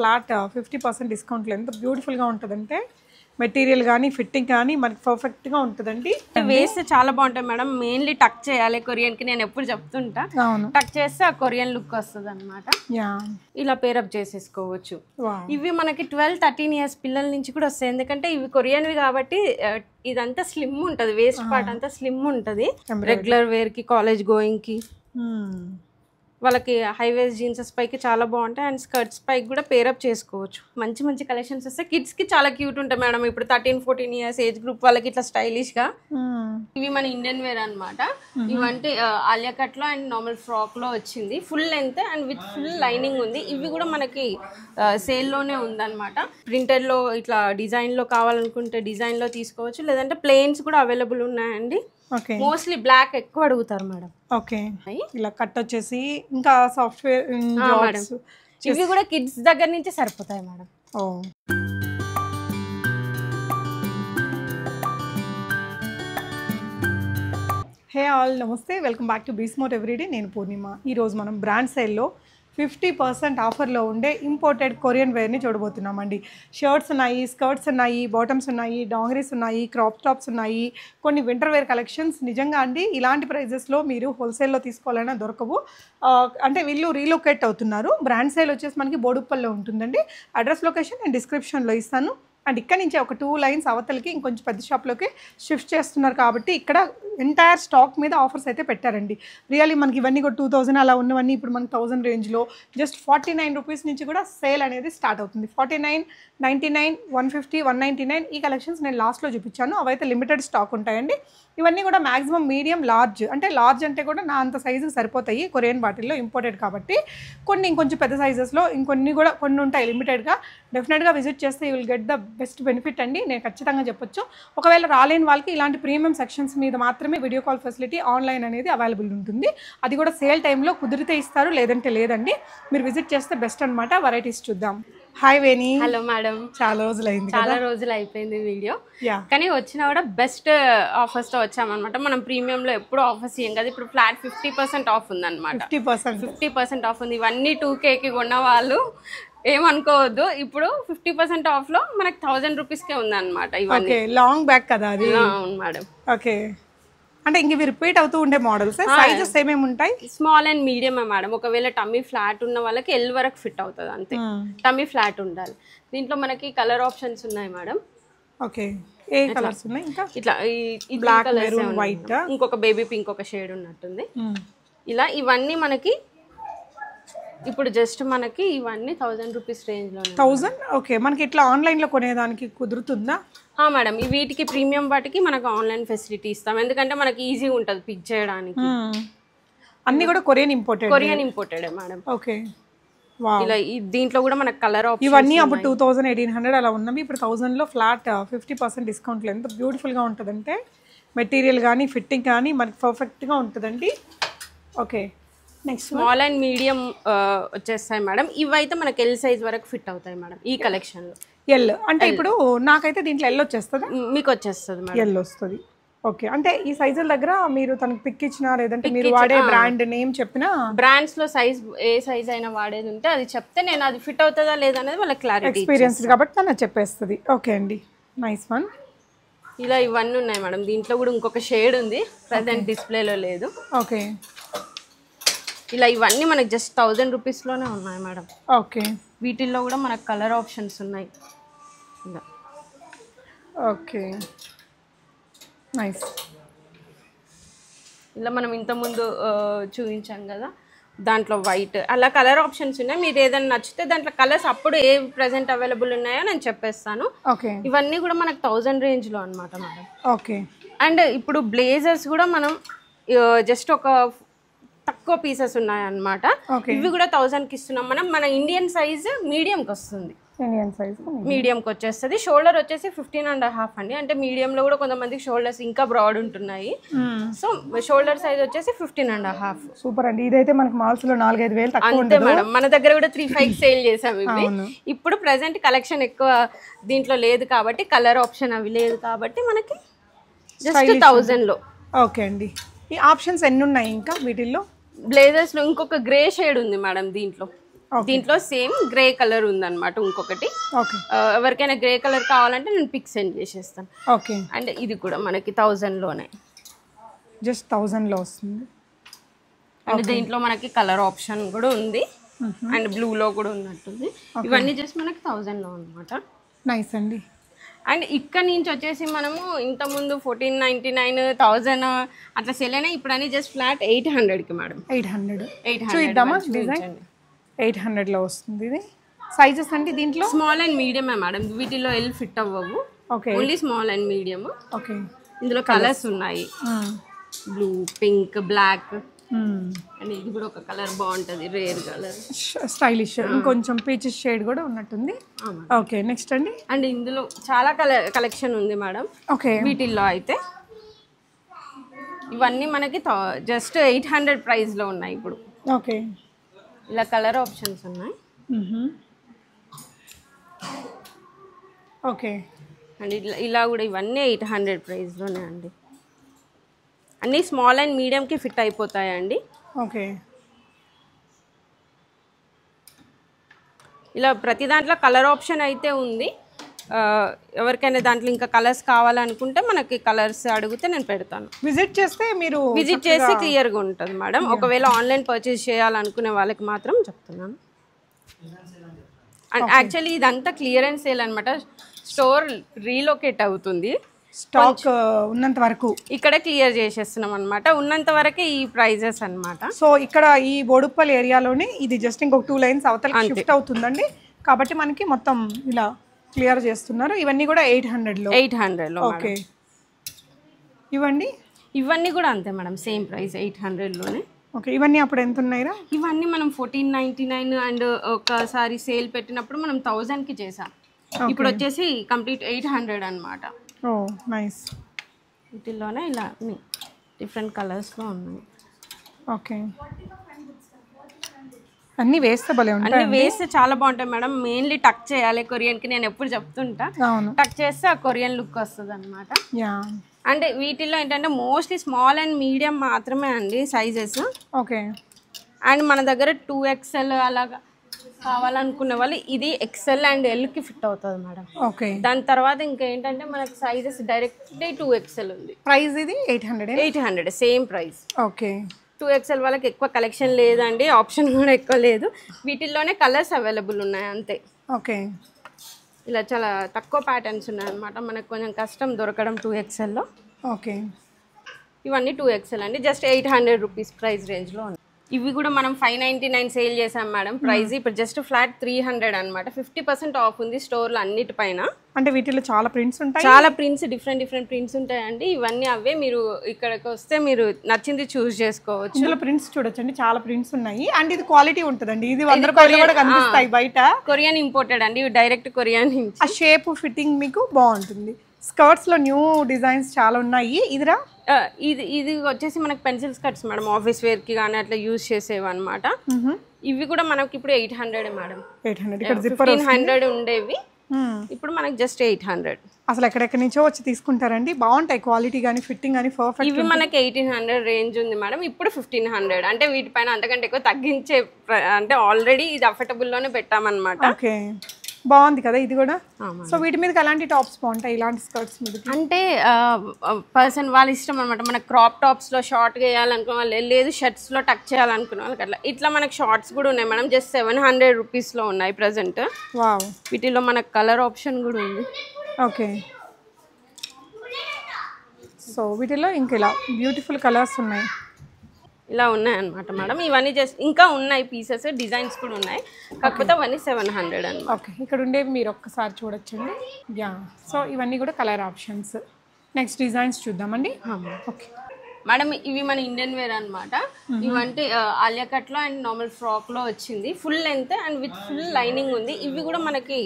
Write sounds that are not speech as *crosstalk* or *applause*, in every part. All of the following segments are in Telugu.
ఫ్లాట్ ఫిఫ్టీ పర్సెంట్ డిస్కౌంట్లో ఎంత బ్యూటిఫుల్గా ఉంటుందంటే మెటీరియల్ కానీ ఫిట్టింగ్ కానీ మనకి పర్ఫెక్ట్గా ఉంటుందండి. వేస్తే చాలా బాగుంటాయి మేడం. మెయిన్లీ టక్ చేయాలి కొరియన్కి నేను ఎప్పుడు చెప్తుంటా. అవును. టక్ చేస్తే ఆ కొరియన్ లుక్ వస్తుంది అనమాట ఇలా పేరప్ చేసేసుకోవచ్చు. ఇవి మనకి ట్వెల్వ్ థర్టీన్ ఇయర్స్ పిల్లల నుంచి కూడా వస్తాయి. ఎందుకంటే ఇవి కొరియన్వి కాబట్టి ఇదంతా స్లిమ్ ఉంటుంది. వేస్ట్ పార్ట్ అంతా స్లిమ్ ఉంటుంది. రెగ్యులర్ వేర్కి కాలేజ్ గోయింగ్కి. వాళ్ళకి హైవేస్ జీన్సెస్ పైకి చాలా బాగుంటాయి. అండ్ స్కర్ట్స్ పైకి కూడా పేరప్ చేసుకోవచ్చు. మంచి మంచి కలెక్షన్స్ వస్తాయి కిడ్స్కి చాలా క్యూట్ ఉంటాయి మేడం. ఇప్పుడు thirteen fourteen years age group వాళ్ళకి ఇట్లా స్టైలిష్గా. ఇవి మన ఇండియన్ వేర్ అన్నమాట. ఇవంటే ఆలియా కట్లో అండ్ నార్మల్ ఫ్రాక్లో వచ్చింది. Full length and with full lining ఉంది. ఇవి కూడా మనకి సేల్లోనే ఉందన్నమాట. ప్రింటెడ్లో ఇట్లా డిజైన్లో కావాలనుకుంటే డిజైన్లో తీసుకోవచ్చు. లేదంటే ప్లెయిన్స్ కూడా అవైలబుల్ ఉన్నాయండి. మోస్ట్లీ బ్లాక్ ఎక్కువ అడుగుతారు మేడం. ఓకే. ఇలా కట్ వచ్చేసి ఇంకా సాఫ్ట్వేర్ ఇవి కూడా కిడ్స్ దగ్గర నుంచి సరిపోతాయి మేడం. ఓ. హే ఆల్ నమస్తే. వెల్కమ్ బ్యాక్ టు బీస్మోట్ ఎవ్రీడే. నేను పూర్ణిమ. ఈరోజు మనం బ్రాండ్ సైల్లో ఫిఫ్టీ పర్సెంట్ ఆఫర్లో ఉండే ఇంపోర్టెడ్ కొరియన్ వేర్ని చూడబోతున్నామండి. షర్ట్స్ ఉన్నాయి స్కర్ట్స్ ఉన్నాయి బాటమ్స్ ఉన్నాయి డాంగ్రీస్ ఉన్నాయి క్రాప్ టాప్స్ ఉన్నాయి. కొన్ని వింటర్ వేర్ కలెక్షన్స్ నిజంగా అండి ఇలాంటి ప్రైజెస్లో మీరు హోల్సేల్లో తీసుకోవాలన్నా దొరకవు. అంటే వీళ్ళు రీలొకేట్ అవుతున్నారు. బ్రాండ్ సైల్ వచ్చేసి మనకి బోడుప్పల్లో ఉంటుందండి. అడ్రస్ లొకేషన్ నేను డిస్క్రిప్షన్లో ఇస్తాను. అండ్ ఇక్కడ నుంచి ఒక టూ లైన్స్ అవతలకి ఇంకొంచెం పెద్ద షాప్లోకి షిఫ్ట్ చేస్తున్నారు కాబట్టి ఇక్కడ ఎంటైర్ స్టాక్ మీద ఆఫర్స్ అయితే పెట్టారండి. రియల్లీ మనకి ఇవన్నీ కూడా టూ థౌజండ్ అలా ఉన్నవన్నీ ఇప్పుడు మనకి థౌసండ్ రేంజ్లో జస్ట్ ఫార్టీ నైన్ రూపీస్ నుంచి కూడా సేల్ అనేది స్టార్ట్ అవుతుంది. Forty nine ninety nine one fifty one ninety nine ఈ కలెక్షన్స్ నేను లాస్ట్లో చూపించాను. అవైతే లిమిటెడ్ స్టాక్ ఉంటాయండి. ఇవన్నీ కూడా మ్యాక్సిమం మీడియం లార్జ్ అంటే లార్జ్ అంటే కూడా నా అంత సైజుకి సరిపోతాయి కొరియన్ బాటిల్లో ఇంపోర్టెడ్ కాబట్టి. కొన్ని ఇంకొంచెం పెద్ద సైజెస్లో ఇంకొన్ని కూడా కొన్ని ఉంటాయి లిమిటెడ్గా. డెఫినెట్గా విజిట్ చేస్తే you will get the best benefit అండి. నేను ఖచ్చితంగా చెప్పొచ్చు. ఒకవేళ రాలేని వాళ్ళకి ఇలాంటి ప్రీమియం సెక్షన్స్ మీద మాత్రమే వీడియో కాల్ ఫెసిలిటీ ఆన్లైన్ అనేది అవైలబుల్ ఉంటుంది. అది కూడా సేల్ టైంలో కుదిరితే ఇస్తారు లేదంటే లేదండి. మీరు విజిట్ చేస్తే బెస్ట్ అనమాట వెరైటీస్ చూద్దాం. హాయ్ వేణి హలో మేడం చాలా రోజులైంది చాలా రోజులు అయిపోయింది వీడియో. కానీ వచ్చినా కూడా బెస్ట్ ఆఫర్స్తో వచ్చామన్నమాట. మనం ప్రీమియంలో ఎప్పుడు ఆఫర్స్ ఇయ్యం కదా. ఇప్పుడు ఫ్లాట్ ఫిఫ్టీ పర్సెంట్ ఆఫ్ ఉందన్నమాట. Fifty percent. Fifty percent off ఉంది. ఇవన్నీ టూ కేకి కొన్న వాళ్ళు ఏమనుకోవద్దు. ఇప్పుడు ఫిఫ్టీ పర్సెంట్ ఆఫ్లో మనకి థౌజండ్ రూపీస్కే ఉందన్నమాట ఇవన్నీ. ఓకే లాంగ్ బ్యాక్ కదా అది? అవును మేడం. ఓకే. అంటే ఇంక ఇవి రిపీట్ అవుతూ ఉండే మోడల్స్ సైజెస్ ఏమేమి ఉంటాయి? స్మాల్ అండ్ మీడియమే మేడం. ఒకవేళ టమ్మీ ఫ్లాట్ ఉన్న వాళ్ళకి ఎల్ వరకు ఫిట్ అవుతుంది అంతే. టమ్మీ ఫ్లాట్ ఉండాలి. దీంట్లో మనకి కలర్ ఆప్షన్స్ ఉన్నాయి మేడం. ఓకే. ఏ కలర్స్ ఉన్నాయి ఇంకా? ఇట్లా ఈ- ఉన్నాయి. white. మేడం. ఇంకొక బేబీ పింక్ ఒక షేడ్ ఉన్నట్టుంది. ఇలా ఇవన్నీ మనకి ఇప్పుడు జస్ట్ మనకి ఇవన్నీ థౌజండ్ రూపీస్ రేంజ్లోనే థౌజండ్ ఓకే మనకి ఇట్లా ఆన్లైన్లో కొనేదానికి కుదురుతుందా? మేడం ఈ వీటికి ప్రీమియం వాటికి మనకు ఆన్లైన్ ఫెసిలిటీ ఇస్తాం. ఎందుకంటే మనకి ఈజీ ఉంటుంది పిక్ చేయడానికి. అన్ని కూడా Korean imported Korean imported madam. Okay. ఇలా దీంట్లో కూడా మనకు కలర్ ఇవన్నీ అప్పుడు టూ థౌజండ్ ఎయిటీన్ హండ్రెడ్ అలా ఉన్నవి. ఇప్పుడు థౌజండ్లో ఫ్లాట్ ఫిఫ్టీ పర్సెంట్ డిస్కౌంట్లో ఎంత బ్యూటిఫుల్గా ఉంటుందంటే మెటీరియల్ కానీ ఫిట్టింగ్ కానీ మనకి పర్ఫెక్ట్గా ఉంటుందండి. Okay. Next small and medium వచ్చేస్తాయి మేడం. ఇవైతే మనకి ఎల్ సైజ్ వరకు ఫిట్ అవుతాయి మేడం ఈ కలెక్షన్లో ఎల్ అంటే ఇప్పుడు నాకైతే దీంట్లో ఎల్ వచ్చేస్తుందా? మీకు వచ్చేస్తుంది మేడం. ఎల్ వస్తుంది. ఓకే. అంటే ఈ సైజుల దగ్గర మీరు తనకి పిక్ ఇచ్చినా లేదంటే మీరు వాడే బ్రాండ్ నేమ్ చెప్పినా? బ్రాండ్స్లో సైజ్ ఏ సైజ్ అయినా వాడేది ఉంటే అది చెప్తే నేను అది ఫిట్ అవుతుందా లేదా అనేది వాళ్ళకి క్లారిటీ ఎక్స్పీరియన్స్డ్ కాబట్టి తను చెప్పేస్తుంది. ఓకే అండి. నైస్ వన్ ఇలా ఇవన్నీ ఉన్నాయి మేడం. దీంట్లో కూడా ఇంకొక షేడ్ ఉంది. ప్రజెంట్ డిస్ప్లేలో లేదు. ఓకే ఇలా ఇవన్నీ మనకి జస్ట్ థౌజండ్ రూపీస్లోనే ఉన్నాయి మేడం. ఓకే. వీటిల్లో కూడా మనకు కలర్ ఆప్షన్స్ ఉన్నాయి. ఇలా ఓకే. నైస్. ఇలా మనం ఇంతకుముందు చూపించాం కదా. దాంట్లో వైట్ అలా కలర్ ఆప్షన్స్ ఉన్నాయి. మీరు ఏదైనా నచ్చితే దాంట్లో కలర్స్ అప్పుడు ఏ ప్రజెంట్ అవైలబుల్ ఉన్నాయో నేను చెప్పేస్తాను. ఓకే. ఇవన్నీ కూడా మనకు థౌజండ్ రేంజ్లో అనమాట మేడం. ఓకే. అండ్ ఇప్పుడు బ్లేజర్స్ కూడా మనం జస్ట్ ఒక తక్కువ పీసెస్ ఉన్నాయన్నమాట. ఇవి కూడా థౌజండ్కి ఇస్తున్నాం మనం. మన ఇండియన్ సైజ్ మీడియంకి వస్తుంది. ఇండియన్ సైజ్ మీడియంకి వచ్చేస్తుంది. షోల్డర్ వచ్చేసి ఫిఫ్టీన్ అండ్ హాఫ్ అండి. అంటే మీడియంలో కూడా కొంతమందికి షోల్డర్స్ ఇంకా బ్రాడ్ ఉంటున్నాయి. సో షోల్డర్ సైజ్ వచ్చేసి ఫిఫ్టీన్ అండ్ హాఫ్ సూపర్ అండి. ఇదైతే మనకి మాల్స్లో నాలుగైదు వేలు అంతే మేడం మన దగ్గర కూడా త్రీ ఫైవ్ సేల్ చేసాం ఇవి. ఇప్పుడు ప్రజెంట్ కలెక్షన్ ఎక్కువ దీంట్లో లేదు కాబట్టి కలర్ ఆప్షన్ అవి లేదు కాబట్టి మనకి జస్ట్ థౌజండ్లో. ఓకే అండి. ఈ ఆప్షన్స్ ఎన్ని ఉన్నాయి ఇంకా వీటిల్లో? బ్లేజర్స్లో ఇంకొక గ్రే షేడ్ ఉంది మేడం దీంట్లో. దీంట్లో సేమ్ గ్రే కలర్ ఉందన్నమాట ఇంకొకటి. ఎవరికైనా గ్రే కలర్ కావాలంటే నేను పిక్ సెండ్ చేసేస్తాను. ఓకే అండ్ ఇది కూడా మనకి థౌజండ్లోనే జస్ట్ థౌజండ్లో వస్తుంది. అండ్ దీంట్లో మనకి కలర్ ఆప్షన్ కూడా ఉంది. అండ్ బ్లూలో కూడా ఉన్నట్టుంది. ఇవన్నీ జస్ట్ మనకి థౌజండ్లో అనమాట నైస్ అండి. అండ్ ఇక్కడ నుంచి వచ్చేసి మనము ఇంతకుముందు ఫోర్టీన్ నైంటీ నైన్ థౌజండ్ అట్లా సెల్ అయినా ఇప్పుడు అన్ని జస్ట్ ఫ్లాట్ ఎయిట్ హండ్రెడ్కి madam. Eight hundred eight hundred design eight హండ్రెడ్లో వస్తుంది ఇది. సైజెస్ అండి దీంట్లో? స్మాల్ అండ్ మీడియమే మేడం. వీటిలో ఎల్ ఫిట్ అవ్వవు. Okay only small and medium okay ఇందులో కలర్స్ ఉన్నాయి. బ్లూ పింక్ బ్లాక్ అండ్ ఇది కూడా ఒక కలర్ బాగుంటుంది రేర్ కలర్. స్టైలిష్ ఇంకొంచెం పీచెస్ షేడ్ కూడా ఉన్నట్టుంది. ఓకే నెక్స్ట్ అండి. అండ్ ఇందులో చాలా కలర్ కలెక్షన్ ఉంది మేడం. ఓకే వీటిల్లో అయితే. ఇవన్నీ మనకి జస్ట్ ఎయిట్ హండ్రెడ్ ప్రైస్లో ఉన్నాయి ఇప్పుడు. ఓకే ఇలా కలర్ ఆప్షన్స్ ఉన్నాయి. ఓకే అండ్ ఇట్లా ఇలా కూడా ఇవన్నీ ఎయిట్ హండ్రెడ్ ప్రైస్లోనే అండి. అన్నీ స్మాల్ అండ్ మీడియంకి ఫిట్ అయిపోతాయండి. ఓకే. ఇలా ప్రతి దాంట్లో కలర్ ఆప్షన్ అయితే ఉంది. ఎవరికైనా దాంట్లో ఇంకా కలర్స్ కావాలనుకుంటే మనకి కలర్స్ అడిగితే నేను పెడతాను. విజిట్ చేస్తే మీరు విజిట్ చేసి క్లియర్గా ఉంటుంది మేడం. ఒకవేళ ఆన్లైన్ పర్చేస్ చేయాలనుకునే వాళ్ళకి మాత్రం చెప్తున్నాను. అండ్ యాక్చువల్లీ ఇదంతా క్లియరెన్స్ సేల్ అనమాట స్టోర్ రీలొకేట్ అవుతుంది. స్టాక్ ఉన్నంత వరకు. ఇక్కడ క్లియర్ చేసేస్తున్నాం అనమాట ఉన్నంత వరకే ఈ ప్రైజెస్ అన్నమాట. సో ఇక్కడ ఈ బోడుప్పల్ ఏరియాలోనే ఇది జస్ట్ ఇంకొక టూ లైన్స్ అవతల షిఫ్ట్ అవుతుందండి. కాబట్టి మనకి మొత్తం ఇలా క్లియర్ చేస్తున్నారు. ఇవన్నీ కూడా ఎయిట్ హండ్రెడ్లో ఎయిట్ హండ్రెడ్లో ఓకే ఇవ్వండి ఇవన్నీ కూడా అంతే మేడం సేమ్ ప్రైస్ ఎయిట్ హండ్రెడ్లోనే ఓకే ఇవన్నీ అప్పుడు ఎంత ఉన్నాయిరా? ఇవన్నీ మనం ఫోర్టీన్ నైంటీ నైన్ అండ్ ఒకసారి సేల్ పెట్టినప్పుడు మనం థౌజండ్కి చేసాం. ఇప్పుడు వచ్చేసి కంప్లీట్ ఎయిట్ హండ్రెడ్ అనమాట ఓ నైస్ వీటిల్లోనే ఇలా డిఫరెంట్ కలర్స్లో ఉన్నాయి. ఓకే. అన్నీ వేస్తే భలే ఉంటాయి అన్ని వేస్తే చాలా బాగుంటాయి మేడం. మెయిన్లీ టక్ చేయాలి కొరియన్కి నేను ఎప్పుడు చెప్తుంటా. టక్ చేస్తే ఆ కొరియన్ లుక్ వస్తుంది అనమాట అంటే వీటిల్లో ఏంటంటే మోస్ట్లీ స్మాల్ అండ్ మీడియం మాత్రమే అండి సైజెస్ ఓకే. అండ్ మన దగ్గర టూ ఎక్స్ఎల్ అలాగా కావాలనుకునే వాళ్ళు ఇది ఎక్స్ఎల్ అండ్ ఎల్కి ఫిట్ అవుతుంది మేడం. ఓకే. దాని తర్వాత ఇంకా ఏంటంటే మనకి సైజెస్ డైరెక్ట్లీ టూ ఎక్స్ఎల్ ఉంది. ప్రైస్ ఇది eight hundred eight hundred same price okay. Two XL వాళ్ళకి ఎక్కువ కలెక్షన్ లేదండి ఆప్షన్ కూడా ఎక్కువ లేదు. వీటిల్లోనే కలర్స్ అవైలబుల్ ఉన్నాయి అంతే. ఓకే. ఇలా చాలా తక్కువ ప్యాటర్న్స్ ఉన్నాయి అనమాట మనకు కొంచెం కష్టం దొరకడం టూ ఎక్స్ఎల్లో ఓకే. ఇవన్నీ టూ ఎక్స్ఎల్ అండి. Just eight hundred rupees price రేంజ్లో ఉంది ఇవి కూడా మనం ఫైవ్ నైంటీ నైన్ సేల్ చేసాం మేడం. ప్రైస్ ఇప్పుడు జస్ట్ ఫ్లాట్ త్రీ హండ్రెడ్ అనమాట ఫిఫ్టీ పర్సెంట్ ఆఫ్ ఉంది స్టోర్లో అన్నిటిపైన. అంటే వీటిలో చాలా ప్రింట్స్ ఉంటాయి. చాలా ప్రింట్స్ డిఫరెంట్ డిఫరెంట్ ప్రింట్స్ ఉంటాయండి. ఇవన్నీ అవే మీరు ఇక్కడికి వస్తే మీరు నచ్చింది చూస్ చేసుకోవచ్చు. ఇందులో ప్రింట్స్ చూడొచ్చండి. చాలా ప్రింట్స్ ఉన్నాయి. అండ్ ఇది క్వాలిటీ ఉంటుందండి. ఇది వంద రూపాయలు కూడా కనిపిస్తాయి బయట. కొరియన్ ఇంపోర్టెడ్ అండి. డైరెక్ట్ కొరియన్ ఆ షేప్ ఫిట్టింగ్ మీకు బాగుంటుంది. స్కర్ట్స్లో న్యూ డిజైన్స్ చాలా ఉన్నాయి. ఇదిరా? ఇది ఇది వచ్చేసి మనకి పెన్సిల్ స్కర్ట్స్ మేడం ఆఫీస్ వేర్కి కానీ అట్లా యూజ్ చేసేవి అనమాట ఇవి కూడా మనకి ఇప్పుడు eight hundred madam. Eight hundred. Hundred ఉండేవి. ఇప్పుడు మనకి జస్ట్ ఎయిట్ హండ్రెడ్. అసలు ఎక్కడెక్కడి నుంచో వచ్చి తీసుకుంటారండి. బాగుంటాయి క్వాలిటీ కానీ ఫిట్టింగ్ కానీ పర్ఫెక్ట్ ఇవి మనకి ఎయిటీన్ హండ్రెడ్ రేంజ్ ఉంది మేడం. ఇప్పుడు ఫిఫ్టీన్ హండ్రెడ్. అంటే వీటిపైన అంతకంటే ఎక్కువ తగ్గించే అంటే ఆల్రెడీ ఇది affordable లోనే పెట్టామన్నమాట. ఓకే. బాగుంది కదా ఇది కూడా? సో వీటి మీద ఎలాంటి టాప్స్ బాగుంటాయి? ఇలాంటి స్కర్ట్స్ మీద అంటే పర్సన్ వాళ్ళ ఇష్టం అనమాట మన క్రాప్ టాప్స్లో షార్ట్గా వేయాలనుకున్న వాళ్ళు లేదు షర్ట్స్లో టక్ చేయాలనుకున్న వాళ్ళకి అట్లా. ఇట్లా మనకి షార్ట్స్ కూడా ఉన్నాయి మేడం. జస్ట్ సెవెన్ హండ్రెడ్ రూపీస్లో ఉన్నాయి ప్రజెంట్ వీటిలో మనకు కలర్ ఆప్షన్ కూడా ఉంది. ఓకే. సో వీటిలో ఇంక ఇలా బ్యూటిఫుల్ కలర్స్ ఉన్నాయి. ఇలా ఉన్నాయి అనమాట మేడం. ఇవన్నీ జస్ట్ ఇంకా ఉన్నాయి పీసెస్ డిజైన్స్ కూడా ఉన్నాయి. కాకపోతే అవన్నీ సెవెన్ హండ్రెడ్ అనమాట ఓకే ఇక్కడ ఉండేవి మీరు ఒక్కసారి చూడొచ్చండి. యా సో ఇవన్నీ కూడా కలర్ ఆప్షన్స్ నెక్స్ట్ డిజైన్స్ చూద్దామండి. Okay madam. ఇవి మన ఇండియన్ వేర్ అనమాట ఇవంటే ఆలియా కట్లో అండ్ నార్మల్ ఫ్రాక్లో వచ్చింది. Full length and with full lining ఉంది. ఇవి కూడా మనకి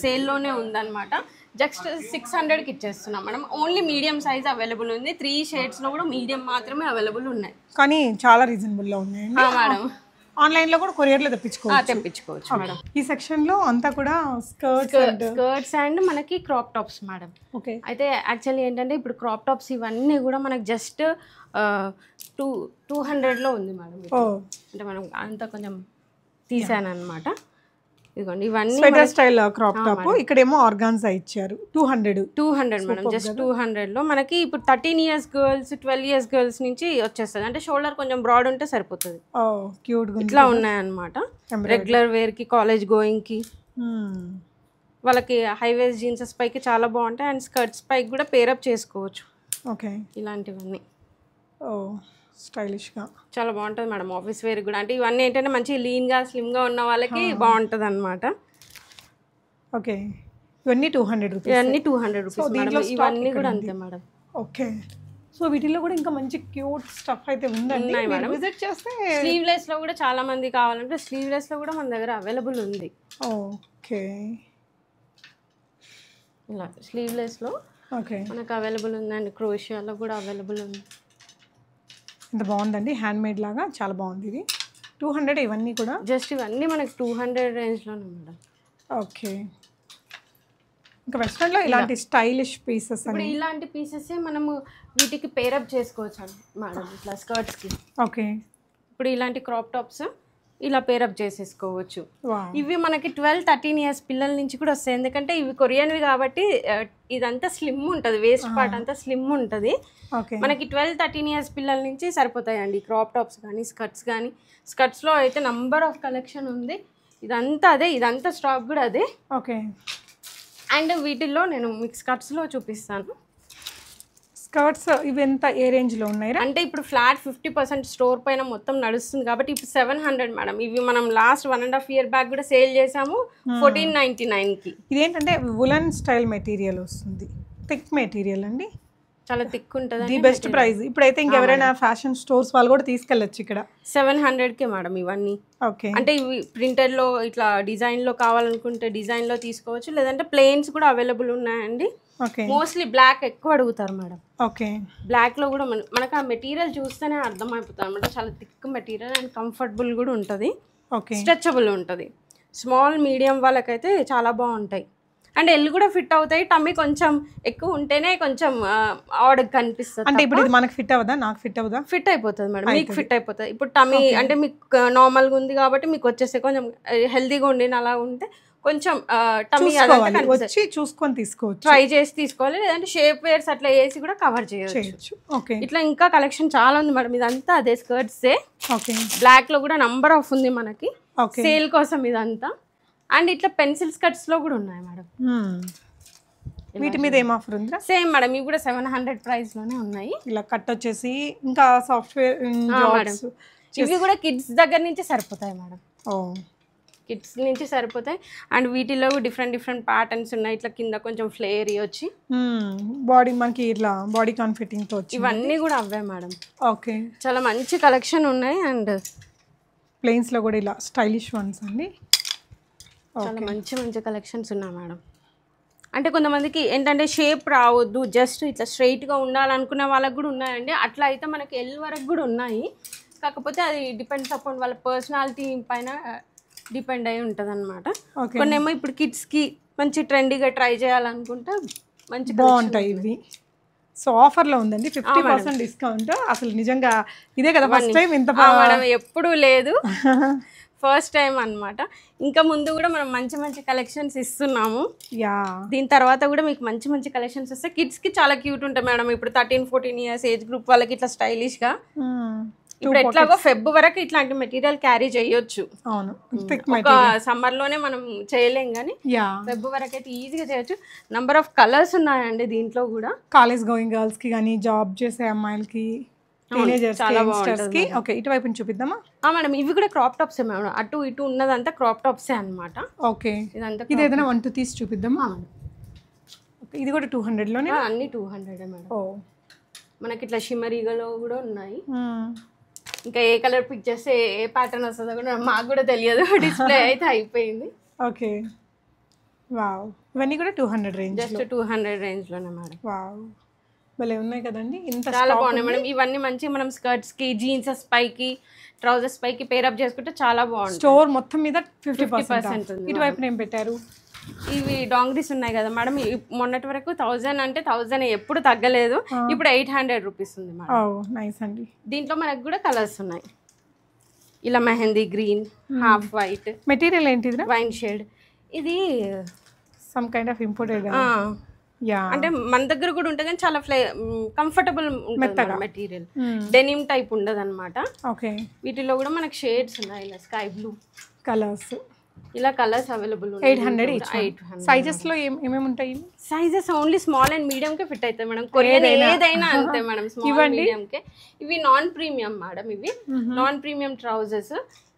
సేల్లోనే ఉందన్నమాట. జస్ట్ సిక్స్ హండ్రెడ్కి ఇచ్చేస్తున్నాం. Madam only medium size available ఉంది. త్రీ షేడ్స్లో కూడా మీడియం మాత్రమే అవైలబుల్ ఉన్నాయి. కానీ చాలా రీజనబుల్లో ఉన్నాయండి. ఆ, మేడం ఆన్లైన్లో కూడా కొరియర్లో ఆ, తెప్పించుకోవచ్చు తెప్పించుకోవచ్చు మేడం ఈ సెక్షన్లో అంతా కూడా స్కర్ట్స్ అండ్ స్కర్ట్స్ అండ్ మనకి క్రాప్ టాప్స్ మేడం ఓకే అయితే యాక్చువల్లీ ఏంటంటే ఇప్పుడు క్రాప్ టాప్స్ ఇవన్నీ కూడా మనకు జస్ట్ టూ టూ హండ్రెడ్లో ఉంది మేడం ఓ అంటే మనం అంత కొంచెం తీసాను అనమాట ఇదిగోండి ఇవన్నీ స్వెటర్ స్టైల్ క్రాప్ టాప్ ఇక్కడేమో ఆర్గాన్జా ఇచ్చారు. Two hundred two hundred madam just two హండ్రెడ్లో మనకి ఇప్పుడు thirteen years girls twelve years girls నుంచి వచ్చేస్తుంది. అంటే షోల్డర్ కొంచెం బ్రాడ్ ఉంటే సరిపోతుంది. క్యూట్ ఇట్లా ఉన్నాయన్నమాట. రెగ్యులర్ వేర్కి కాలేజ్ గోయింగ్కి. వాళ్ళకి హైవేస్ జీన్సెస్ పైకి చాలా బాగుంటాయి. అండ్ స్కర్ట్స్ పైకి కూడా పేరప్ చేసుకోవచ్చు. ఓకే ఇలాంటివన్నీ. ఓ. స్టైలిష్గా చాలా బాగుంటుంది మేడం ఆఫీస్ వేర్ కూడా. అంటే ఇవన్నీ ఏంటంటే మంచి లీన్గా స్లిమ్గా ఉన్న వాళ్ళకి బాగుంటుంది అనమాట ఓకే. ఇవన్నీ టూ హండ్రెడ్ రూపీస్. ఇవన్నీ టూ హండ్రెడ్ రూపీస్ మేడం. ఇవన్నీ కూడా అంతే మేడం. ఓకే. సో వీటిల్లో కూడా ఇంకా మంచి క్యూట్ స్టఫ్ అయితే ఉందండి. మీరు విజిట్ చేస్తే స్లీవ్లెస్లో కూడా చాలా మంది కావాలంటే స్లీవ్లెస్లో కూడా మన దగ్గర అవైలబుల్ ఉంది. ఓకే. ఇలా స్లీవ్లెస్లో ఓకే. మనకు అవైలబుల్ ఉందండి. క్రోషియాలో కూడా అవైలబుల్ ఉంది. ఇంత బాగుందండి హ్యాండ్ మేడ్ లాగా చాలా బాగుంది ఇది. టూ హండ్రెడ్ ఇవన్నీ కూడా? జస్ట్ ఇవన్నీ మనకి టూ హండ్రెడ్ రేంజ్లోనే మేడం. ఓకే. ఇంకా వెస్ట్రన్లో ఇలాంటి స్టైలిష్ పీసెస్ ఇప్పుడు అని? ఇలాంటి పీసెస్ మనము వీటికి పేరప్ చేసుకోవచ్చు అండి మేడం ఇట్లా స్కర్ట్స్కి ఓకే. ఇప్పుడు ఇలాంటి క్రాప్ టాప్స్ ఇలా పేరప్ చేసేసుకోవచ్చు. ఇవి మనకి ట్వెల్వ్ థర్టీన్ ఇయర్స్ పిల్లల నుంచి కూడా వస్తాయి. ఎందుకంటే ఇవి కొరియన్వి కాబట్టి ఇదంతా స్లిమ్ ఉంటుంది. వేస్ట్ పార్ట్ అంతా స్లిమ్ ఉంటుంది. మనకి ట్వెల్వ్ థర్టీన్ ఇయర్స్ పిల్లల నుంచి సరిపోతాయండి. క్రాప్ టాప్స్ కానీ స్కర్ట్స్ కానీ స్కర్ట్స్లో అయితే నంబర్ ఆఫ్ కలెక్షన్ ఉంది. ఇదంతా అదే ఇదంతా స్టాక్ కూడా అదే. ఓకే. అండ్ వీటిల్లో నేను మీకు స్కర్ట్స్లో చూపిస్తాను. స్కర్ట్స్ ఇవి ఎంత ఏ రేంజ్లో ఉన్నాయి అంటే ఇప్పుడు ఫ్లాట్ ఫిఫ్టీ పర్సెంట్ స్టోర్ పైన మొత్తం నడుస్తుంది కాబట్టి ఇప్పుడు సెవెన్ హండ్రెడ్ మేడం. ఇవి మనం last one and half year back కూడా సేల్ చేసాము ఫోర్టీన్ నైన్టీ నైన్కి. ఇదేంటంటే వులన్ స్టైల్ మెటీరియల్ వస్తుంది. థిక్ మెటీరియల్ అండి. చాలా థిక్ ఉంటుంది ది బెస్ట్ ప్రైస్. ఇప్పుడైతే ఇంకెవరైనా ఫ్యాషన్ స్టోర్స్ వాళ్ళు కూడా తీసుకెళ్ళొచ్చు ఇక్కడ. సెవెన్ హండ్రెడ్కే మేడం ఇవన్నీ. ఓకే. అంటే ఇవి ప్రింటెడ్లో ఇట్లా డిజైన్లో కావాలనుకుంటే డిజైన్లో తీసుకోవచ్చు. లేదంటే ప్లెయిన్స్ కూడా అవైలబుల్ ఉన్నాయండి. మోస్ట్లీ బ్లాక్ ఎక్కువ అడుగుతారు మేడం. ఓకే బ్లాక్లో కూడా మన మనకు ఆ మెటీరియల్ చూస్తేనే అర్థమైపోతుంది అనమాట. చాలా థిక్ మెటీరియల్ అండ్ కంఫర్టబుల్ కూడా ఉంటుంది. ఓకే స్ట్రెచబుల్ ఉంటుంది. స్మాల్ మీడియం వాళ్ళకైతే చాలా బాగుంటాయి. అండ్ ఎల్లు కూడా ఫిట్ అవుతాయి. టమ్మీ కొంచెం ఎక్కువ ఉంటేనే కొంచెం ఆడకి కనిపిస్తుంది అంటే ఇప్పుడు ఇది మనకు ఫిట్ అవ్వదా? నాకు ఫిట్ అవ్వదా? ఫిట్ అయిపోతుంది మేడం. మీకు ఫిట్ అయిపోతుంది. ఇప్పుడు టమీ అంటే మీకు నార్మల్గా ఉంది కాబట్టి మీకు వచ్చేస్తే కొంచెం హెల్తీగా ఉండిన అలా ఉంటే కొంచెం టమీ వచ్చి చూసుకొని తీసుకోవచ్చు. ట్రై చేసి తీసుకోవాలి. లేదంటే షేప్ వేర్స్ అట్లా వేసి కూడా కవర్ చేయొచ్చు. ఓకే. ఇట్లా ఇంకా కలెక్షన్ చాలా ఉంది మేడం. ఇదంతా అదే స్కర్ట్సే ఓకే. బ్లాక్లో కూడా నంబర్ ఆఫ్ ఉంది మనకి. సేల్ కోసం ఇదంతా. అండ్ ఇట్లా పెన్సిల్ స్కర్ట్స్లో కూడా ఉన్నాయి మేడం. వీటి మీద ఏం ఆఫర్ ఉందా సేమ్ మేడం. ఇవి కూడా సెవెన్ హండ్రెడ్ ప్రైస్లోనే ఉన్నాయి. ఇలా కట్ వచ్చేసి ఇంకా సాఫ్ట్వేర్ ఇవి కూడా కిడ్స్ దగ్గర నుంచి సరిపోతాయి మేడం. ఓ కిడ్స్ నుంచి సరిపోతాయి. అండ్ వీటిలో డిఫరెంట్ డిఫరెంట్ ప్యాటర్న్స్ ఉన్నాయి. ఇట్లా కింద కొంచెం ఫ్లేర్ వచ్చి. బాడీ మనకి ఇట్లా బాడీ కాన్ ఫిట్టింగ్తో వచ్చి ఇవన్నీ కూడా అవే మేడం. ఓకే చాలా మంచి కలెక్షన్ ఉన్నాయి. అండ్ ప్లెయిన్స్లో కూడా ఇలా స్టైలిష్ వన్స్ అండి. చాలా మంచి మంచి కలెక్షన్స్ ఉన్నాయి మేడం. అంటే కొంతమందికి ఏంటంటే షేప్ రావద్దు. జస్ట్ ఇట్లా స్ట్రైట్గా ఉండాలనుకునే వాళ్ళకి కూడా ఉన్నాయండి. అట్లా అయితే మనకి ఎల్ వరకు కూడా ఉన్నాయి. కాకపోతే అది డిపెండ్స్ అపాన్ వాళ్ళ పర్సనాలిటీ పైన డిపెండ్ అయి ఉంటుంది అనమాట ఏమో ఇప్పుడు కిడ్స్కి మంచి ట్రెండీగా ట్రై చేయాలనుకుంటే మంచి బాగుంటాయి ఇవి. సో ఆఫర్లో ఉందండి ఫిఫ్టీ పర్సెంట్ డిస్కౌంట్. అసలు నిజంగా ఇదే కదా ఫస్ట్ టైం ఇంత మేడం ఎప్పుడూ లేదు. *laughs* ఫస్ట్ టైం అన్నమాట. ఇంకా ముందు కూడా మనం మంచి మంచి కలెక్షన్స్ ఇస్తున్నాము. యా. దీని తర్వాత కూడా మీకు మంచి మంచి కలెక్షన్స్ వస్తాయి కిడ్స్కి చాలా క్యూట్ ఉంటాయి మేడం ఇప్పుడు thirteen fourteen years age group వాళ్ళకి ఇట్లా స్టైలిష్గా ఇప్పుడు ఎట్లాగో ఫెబ్ వరకు ఇట్లాంటి మెటీరియల్ క్యారీ చేయొచ్చు. అవును. థిక్ ఒక సమ్మర్లోనే మనం చేయలేం కానీ ఫెబ్ వరకు అయితే ఈజీగా చేయొచ్చు. నంబర్ ఆఫ్ కలర్స్ ఉన్నాయండి దీంట్లో కూడా. కాలేజ్ గోయింగ్ గర్ల్స్కి కానీ జాబ్ చేసే అమ్మాయిలకి ఓకే ఇటువైపు చూపిద్దామా? మేడం ఇవి కూడా క్రాప్ టాప్స్ మేడం. అటు ఇటు ఉన్నదంతా క్రాప్ టాప్సే అన్నమాట. ఓకే ఇదంతా ఇది ఏదైనా వన్ టూ తీసి చూపిద్దామా? ఇది కూడా టూ హండ్రెడ్లోనే ఆ, అన్ని టూ హండ్రెడ్ మేడం. మనకి ఇట్లా షిమరీగలో కూడా ఉన్నాయి. ఇంకా ఏ కలర్ పిక్ చేస్తే ఏ- ప్యాటర్న్ వస్తుందో కూడా మాకు కూడా తెలియదు. *laughs* డిస్ప్లే *laughs* అయితే అయిపోయింది. ఓకే. వావ్. ఇవన్నీ కూడా two hundred range just two hundred రేంజ్లోనే మేడం. వావ్. భలే ఉన్నాయి కదండి. ఇంత చాలా బాగున్నాయి మేడం. ఇవన్నీ మంచి మనం స్కర్ట్స్కి జీన్సెస్ పైకి ట్రౌజర్స్ పైకి పేరప్ చేసుకుంటే చాలా బాగుంటుంది స్టోర్ మొత్తం మీద ఫిఫ్టీ 50% పర్సెంట్ ఇటువైపు ఏం పెట్టారు? ఇవి డాంగ్రీస్ ఉన్నాయి కదా మేడం ఇ- మొన్నటి వరకు థౌజండ్ అంటే థౌజండ్ ఎప్పుడు తగ్గలేదు. ఇప్పుడు ఎయిట్ హండ్రెడ్ రూపీస్ ఉంది నైస్ అండి. దీంట్లో మనకు కూడా కలర్స్ ఉన్నాయి. ఇలా mehndi green half white material ఏంటిదిరా వైన్ షేడ్ ఇది సమ్ కైండ్ ఆఫ్ ఇంపోర్టెడ్ అంటే మన దగ్గర కూడా ఉంటుంది కానీ చాలా ఫ్లే కంఫర్టబుల్ ఉంటుంది మెటీరియల్ డెనిమ్ టైప్ ఉండదు అనమాట ఓకే వీటిలో కూడా మనకి షేడ్స్ ఉన్నాయి ఇలా స్కై బ్లూ కలర్స్ ఇలా కలర్స్ అవైలబుల్ ఎయిట్ హండ్రెడ్ సైజెస్లో ఏమేమి ఉంటాయి? Sizes only small and medium K fit అవుతాయి మేడం కొరియన్ ఏదైనా. అంతే మేడం స్మాల్ మీడియం కే. ఇవి నాన్ ప్రీమియం మేడం ఇవి. నాన్ ప్రీమియం ట్రౌజర్స్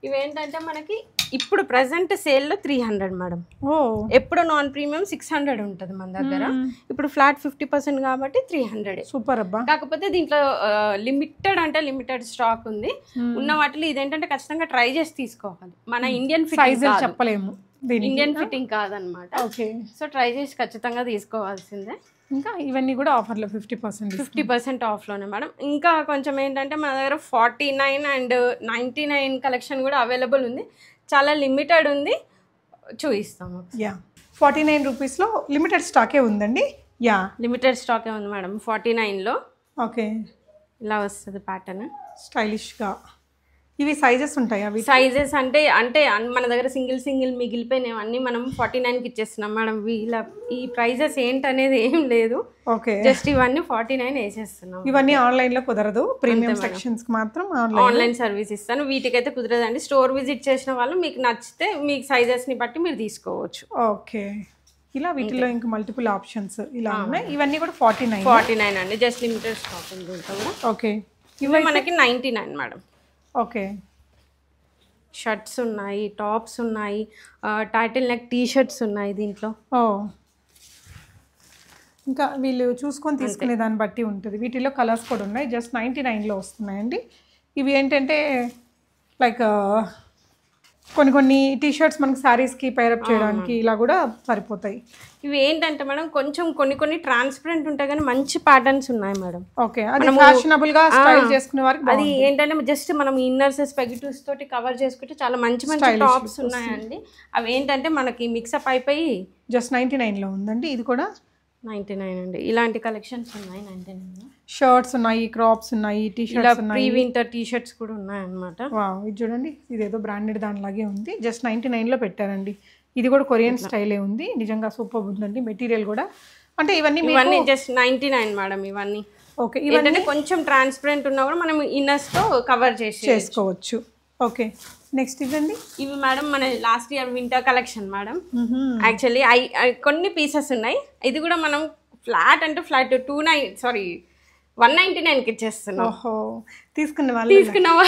ఇవి ఏంటంటే మనకి ఇప్పుడు ప్రెసెంట్ సేల్లో త్రీ హండ్రెడ్ మేడం ఎప్పుడు నాన్ ప్రీమియం సిక్స్ హండ్రెడ్ ఉంటుంది మన దగ్గర. ఇప్పుడు ఫ్లాట్ ఫిఫ్టీ పర్సెంట్ కాబట్టి త్రీ హండ్రెడ్ సూపర్ అబ్బా. కాకపోతే దీంట్లో లిమిటెడ్ అంటే లిమిటెడ్ స్టాక్ ఉంది. ఉన్న వాటిలో ఇదేంటంటే ఖచ్చితంగా ట్రై చేసి తీసుకోవాలి. మన ఇండియన్ చెప్పలేము ఇండియన్ ఫిట్టింగ్ కాదనమాట. ఓకే. సో ట్రై చేసి ఖచ్చితంగా తీసుకోవాల్సిందే. ఇంకా ఇవన్నీ కూడా ఆఫర్లో ఫిఫ్టీ పర్సెంట్ ఫిఫ్టీ పర్సెంట్ ఆఫ్లోనే మేడం ఇంకా కొంచెం ఏంటంటే మన దగ్గర forty nine and ninety nine collection కూడా అవైలబుల్ ఉంది. చాలా లిమిటెడ్ ఉంది చూపిస్తాము యా. ఫార్టీ నైన్ రూపీస్లో లిమిటెడ్ స్టాకే ఉందండి. యా. లిమిటెడ్ స్టాకే ఉంది మేడం ఫార్టీ నైన్లో. ఓకే. ఇలా వస్తుంది ప్యాటర్న్. స్టైలిష్గా. ఇవి సైజెస్ ఉంటాయి అవి సైజెస్ అంటే అంటే మన దగ్గర సింగిల్ సింగిల్ మిగిలిపోయినవి అన్నీ మనం ఫార్టీ నైన్కి ఇచ్చేస్తున్నాం మేడం. వీళ్ళ ఈ ప్రైజెస్ ఏంటనేది ఏం లేదు. ఓకే. జస్ట్ ఇవన్నీ ఫార్టీ నైన్ వేసేస్తున్నాం. ఇవన్నీ ఆన్లైన్లో కుదరదు. ప్రీమియం సెక్షన్స్కి మాత్రం ఆన్లైన్ సర్వీస్ ఇస్తాను. వీటికైతే కుదరదండి. స్టోర్ విజిట్ చేసిన వాళ్ళు మీకు నచ్చితే మీకు సైజెస్ని బట్టి మీరు తీసుకోవచ్చు. ఓకే. ఇలా వీటిలో ఇంకా మల్టిపుల్ ఆప్షన్స్ ఇలా ఉన్నాయి. ఇవన్నీ కూడా ఫార్టీ నైన్. ఫార్టీ నైన్ అండి. Just limited stock okay. ఇవి మనకి ninety nine madam. Okay. Shirts ఉన్నాయి టాప్స్ ఉన్నాయి టైటిల్ నెక్ టీ షర్ట్స్ ఉన్నాయి దీంట్లో. ఓ. ఇంకా వీళ్ళు చూసుకొని తీసుకునే దాన్ని బట్టి ఉంటుంది. వీటిలో కలర్స్ కూడా ఉన్నాయి. జస్ట్ నైంటీ నైన్లో వస్తున్నాయండి. ఇవి ఏంటంటే లైక్ కొన్ని కొన్ని టీ షర్ట్స్ మనకి శారీస్కి పైరప్ చేయడానికి ఇలా కూడా సరిపోతాయి. ఇవి ఏంటంటే మేడం కొంచెం కొన్ని కొన్ని ట్రాన్స్పరెంట్ ఉంటాయి కానీ మంచి ప్యాటర్న్స్ ఉన్నాయి మేడం. ఓకే అది ఫ్యాషనబుల్గా స్టైల్ చేసుకునే వారికి అది ఏంటంటే జస్ట్ మనం ఇన్నర్స్ స్పెగిటివ్స్ తోటి కవర్ చేసుకుంటే చాలా మంచి మంచి టాప్స్ ఉన్నాయండి. అవి ఏంటంటే మనకి మిక్సప్ అయిపోయి జస్ట్ నైంటీ నైన్లో ఉందండి ఇది కూడా? నైంటీ నైన్ అండి. ఇలాంటి కలెక్షన్స్ ఉన్నాయి నైంటీ నైన్ షర్ట్స్ ఉన్నాయి క్రాప్స్ ఉన్నాయి టీ ఇలా shirts pre winter T shirts కూడా ఉన్నాయన్నమాట. ఇది చూడండి ఇదేదో బ్రాండెడ్ దానిలాగే ఉంది. జస్ట్ నైంటీ నైన్లో పెట్టారండి. ఇది కూడా కొరియన్ స్టైలే ఉంది. నిజంగా సూపర్ ఉందండి. మెటీరియల్ కూడా. అంటే ఇవన్నీ ఇవన్నీ జస్ట్ నైంటీ నైన్ మేడం ఇవన్నీ. ఓకే ఏంటంటే కొంచెం ట్రాన్స్పరెంట్ ఉన్నా కూడా మనం ఇన్నర్స్తో కవర్ చేసి చేసుకోవచ్చు. ఓకే నెక్స్ట్ ఇదండి ఇవి మేడం మన last year winter collection madam. Actually I- కొన్ని పీసెస్ ఉన్నాయి. ఇది కూడా మనం ఫ్లాట్ అంటే flat two nine sorry one ninety నైన్కి ఇచ్చేస్తున్నాం. ఓహో తీసుకున్న వాళ్ళు తీసుకున్నావా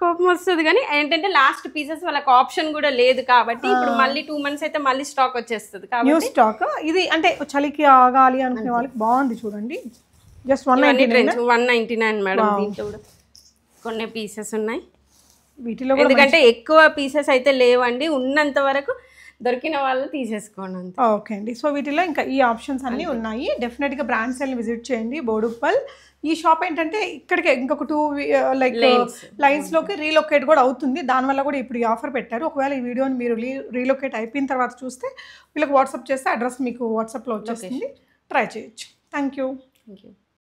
కోపం వస్తుంది కానీ ఏంటంటే లాస్ట్ పీసెస్ వాళ్ళకి ఆప్షన్ కూడా లేదు కాబట్టి ఇప్పుడు మళ్ళీ టూ మంత్స్ అయితే మళ్ళీ స్టాక్ వచ్చేస్తుంది కాబట్టి న్యూ స్టాక్ ఇది అంటే చలికి ఆగాలి అనుకునే వాళ్ళకి బాగుంది చూడండి. Just one ninety one ninety nine madam దీంట్లో కూడా. కొన్ని పీసెస్ ఉన్నాయి. వీటిలో ఎందుకంటే ఎక్కువ పీసెస్ అయితే లేవండి. ఉన్నంత వరకు దొరికిన వాళ్ళు తీసేసుకోండి అంతే. ఓకే అండి. సో వీటిలో ఇంకా ఈ ఆప్షన్స్ అన్నీ ఉన్నాయి. డెఫినెట్గా బ్రాండ్ సెల్ని విజిట్ చేయండి. బోడుప్పల్. ఈ షాప్ ఏంటంటే ఇక్కడికి ఇంకొక టూ లైక్ లైన్స్లోకి రీలొకేట్ కూడా అవుతుంది. దానివల్ల కూడా ఇప్పుడు ఈ ఆఫర్ పెట్టారు. ఒకవేళ ఈ వీడియోని మీరు రీలొకేట్ అయిపోయిన తర్వాత చూస్తే వీళ్ళకి వాట్సాప్ చేస్తే అడ్రస్ మీకు వాట్సాప్లో వచ్చేస్తుంది. ట్రై చేయొచ్చు. Thank you thank you